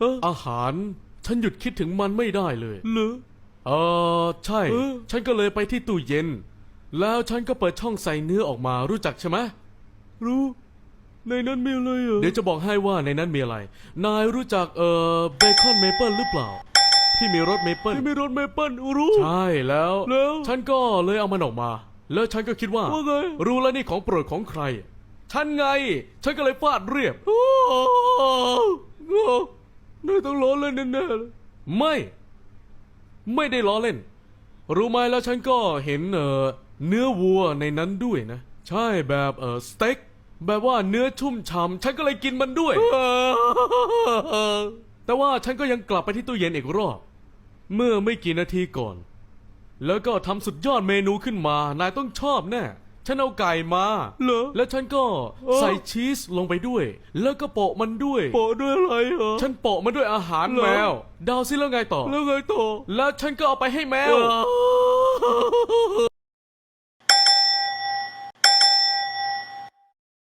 เอออาหาร ฉันหยุดคิดถึงมันไม่ได้เลยเหรือ เออใช่ เออ ฉันก็เลยไปที่ตู้เย็น แล้วฉันก็เปิดช่องใส่เนื้อออกมารู้จักใช่ไหมรู้ ในนั้นมีอะไรเหรอเดี๋ยวจะบอกให้ว่าในนั้นมีอะไร นายรู้จักเอ่อเบคอนเมเปิลหรือเปล่า ที่มีรสเมเปิลที่มีรถเมเปิลรู้ ใช่แล้ว แล้ว ฉันก็เลยเอามันออกมา แล้วฉันก็คิดว่า ว่าไง รู้แล้วนี่ของโปรดของใคร ฉันไง ฉันก็เลยฟาดเรียบ โอ้โหนาย ต้องล้อเล่นแน่ๆเลยไม่ ไม่ได้ล้อเล่น รู้ไหมแล้วฉันก็เห็นเออเนื้อวัวในนั้นด้วยนะ ใช่แบบเออสเต็กแบบว่าเนื้อชุ่มฉ่ำฉันก็เลยกินมันด้วย แต่ว่าฉันก็ยังกลับไปที่ตู้เย็นอีกรอบ เมื่อไม่กี่นาทีก่อน แล้วก็ทำสุดยอดเมนูขึ้นมา นายต้องชอบแน่ ฉันเอาไก่มา เหรอ แล้วฉันก็เออ ใส่ชีสลงไปด้วย แล้วก็โปะมันด้วย โปะด้วยอะไรเหรอ ฉันโปะมันด้วยอาหารเหรอ แมวดาวซิแล้วไงต่อ แล้วไงต่อแล้วฉันก็เอาไปให้แมว เออ